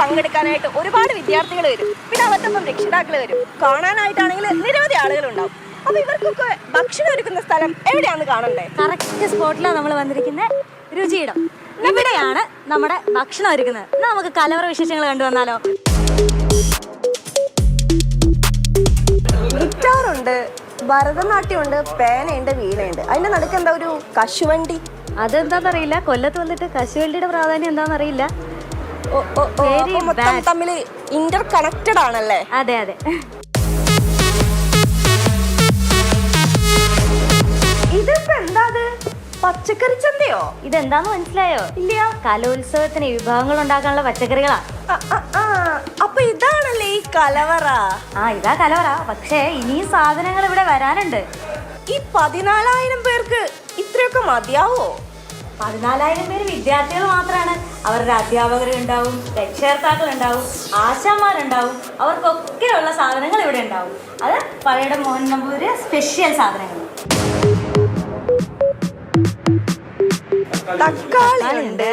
പങ്കെടുക്കാനായിട്ട് ഒരുപാട് വിദ്യാർത്ഥികൾ വരും. പിന്നെ അവർക്കൊപ്പം രക്ഷിതാക്കൾ വരും. കാണാനായിട്ടാണെങ്കിൽ നിരവധി ആളുകൾ ഉണ്ടാവും അപ്പൊ ഇവർക്കൊക്കെ ഭക്ഷണം ഒരുക്കുന്ന സ്ഥലം എവിടെയാണ് കാണണ്ടേ? കറക്റ്റ് സ്പോട്ടിലാണ് നമ്മൾ വന്നിരിക്കുന്നത് രുചിയിടം. ഇവിടെയാണ് നമ്മുടെ ഭക്ഷണം ഒരുക്കുന്നത്. എന്നാ നമുക്ക് കലവറ വിശേഷങ്ങൾ കണ്ടുവന്നാലോ ഗിറ്റാറുണ്ട് ഭരതനാട്യമുണ്ട് പേനയുണ്ട് വീണയുണ്ട്. അതിന്റെ നടുക്ക് എന്താ ഒരു കശുവണ്ടി? അതെന്താണെന്നറിയില്ല കൊല്ലത്ത് വന്നിട്ട് കശുവണ്ടിയുടെ പ്രാധാന്യം എന്താണെന്നറിയില്ല മൊത്തം. തമ്മിൽ ഇന്റർ കണക്റ്റഡ് ആണല്ലേ? അതെ അതെ. ഇതിപ്പോ എന്താ പച്ചക്കറി ചന്തയോ? ഇതെന്താന്ന് മനസ്സിലായോ? ഇല്ല കലോത്സവത്തിന് വിഭവങ്ങൾ ഉണ്ടാക്കാനുള്ള പച്ചക്കറികളാ. അപ്പൊ ഇതാണല്ലേ ഈ കലവറ? ആ ഇതാ കലവറ. പക്ഷേ ഇനിയും സാധനങ്ങൾ ഇവിടെ വരാനുണ്ട്. ഈ പതിനാലായിരം പേർക്ക് ഇത്രയൊക്കെ മതിയാവോ? പതിനാലായിരം പേര് വിദ്യാർത്ഥികൾ മാത്രമാണ് അവരുടെ അധ്യാപകർ ഉണ്ടാവും രക്ഷകർത്താക്കൾ ഉണ്ടാവും ആശാന്മാരുണ്ടാവും അവർക്കൊക്കെയുള്ള സാധനങ്ങൾ ഇവിടെ ഉണ്ടാവും. അത് പഴയുടെ മോഹൻ നമ്പൂര് സ്പെഷ്യൽ സാധനങ്ങൾ തക്കാളി ഉണ്ട്.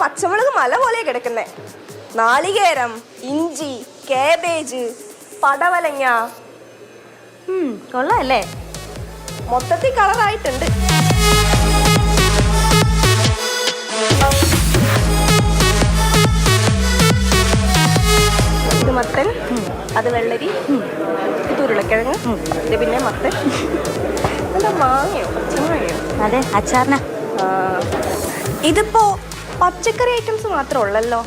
പച്ചമുളക് മല പോലെ കിടക്കുന്നേ. നാളികേരം ഇഞ്ചി കേബേജ് പടവലങ്ങ. ഉം, കൊള്ളാമല്ലേ മൊത്തത്തിൽ കളറായിട്ടുണ്ട് ഇത് മത്തൻ അത് വെള്ളരി ഇത് ഉരുളക്കിഴങ്ങ് ഇത് പിന്നെ മത്തൻ. എന്താ മാങ്ങയോ? പച്ചമാങ്ങയോ? അതെ അച്ചാറിന. ഇതിപ്പോ പച്ചക്കറി ഐറ്റംസ് മാത്രമേ ഉള്ളല്ലോ?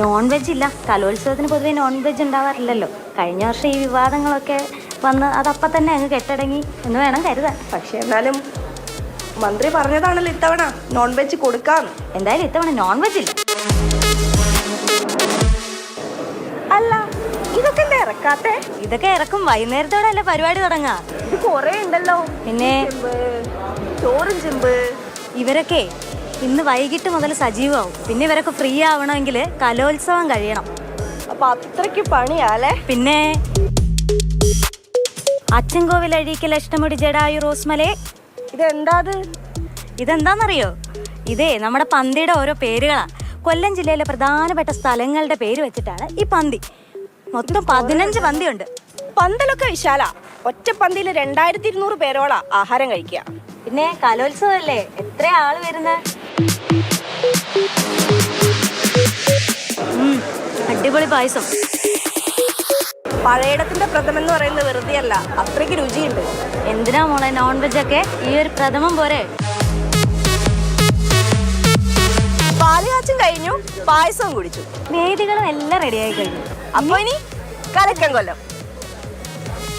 നോൺ വെജ് ഇല്ല. കലോത്സവത്തിന് പൊതുവെ നോൺ വെജ് ഉണ്ടാവാറില്ലല്ലോ. കഴിഞ്ഞ വർഷം ഈ വിവാദങ്ങളൊക്കെ വന്ന് അതപ്പം തന്നെ അങ്ങ് കെട്ടടങ്ങി എന്ന് വേണം കരുതാൻ. പക്ഷെ എന്നാലും മന്ത്രി പറഞ്ഞതാണല്ലോ ഇത്തവണ. നോൺ വെജ് കൊടുക്കാന്ന്. എന്തായാലും ഇത്തവണ നോൺ വെജ് ഇല്ല. ഇറക്കാത്തെ ഇതൊക്കെ ഇറക്കും. വൈകുന്നേരത്തോടെ അല്ലേ പരിപാടി തുടങ്ങാ? ഇത് കൊറേ ഉണ്ടല്ലോ. പിന്നെ? ചോറും ചെമ്പ്. ഇവരൊക്കെ ഇന്ന് വൈകിട്ട് മുതൽ സജീവമാവും. പിന്നെ ഇവരൊക്കെ ഫ്രീ ആവണമെങ്കിൽ കലോത്സവം കഴിയണം. അപ്പൊ അത്രയ്ക്ക് പണിയാലേ? പിന്നെ? അച്ചൻകോവിൽ അഴീക്കൽ അഷ്ടമുടി ജഡായു റോസ്മലേ. ഇതെന്താ ഇതെന്താന്നറിയോ? ഇതെന്താണെന്നറിയോ ഇതേ നമ്മുടെ പന്തിയുടെ ഓരോ പേരുകളാണ് കൊല്ലം ജില്ലയിലെ പ്രധാനപ്പെട്ട സ്ഥലങ്ങളുടെ പേര് വെച്ചിട്ടാണ് ഈ പന്തി. മൊത്തം പതിനഞ്ച് പന്തിയുണ്ട്. പന്തലൊക്കെ വിശാല. ഒറ്റ പന്തിയിൽ രണ്ടായിരത്തി ഇരുന്നൂറ് പേരോളാ ആഹാരം കഴിക്കുക. പിന്നെ കലോത്സവല്ലേ? എത്ര ആൾ വരുന്ന? അടിപൊളി പായസം. പഴയിടത്തിന്റെ പ്രഥമം എന്ന് പറയുന്നത് വെറുതെ അല്ല അത്രയ്ക്ക് രുചിയുണ്ട്. എന്തിനാ മോളെ നോൺ വെജ് ഒക്കെ? ഈ ഒരു പ്രഥമം പോരെ. പാലുകാച്ചും കഴിഞ്ഞു പായസവും കുടിച്ചു. വേദികളും എല്ലാം റെഡിയായി കഴിഞ്ഞു. അപ്പൊ ഇനി കലക്കം കൊല്ലം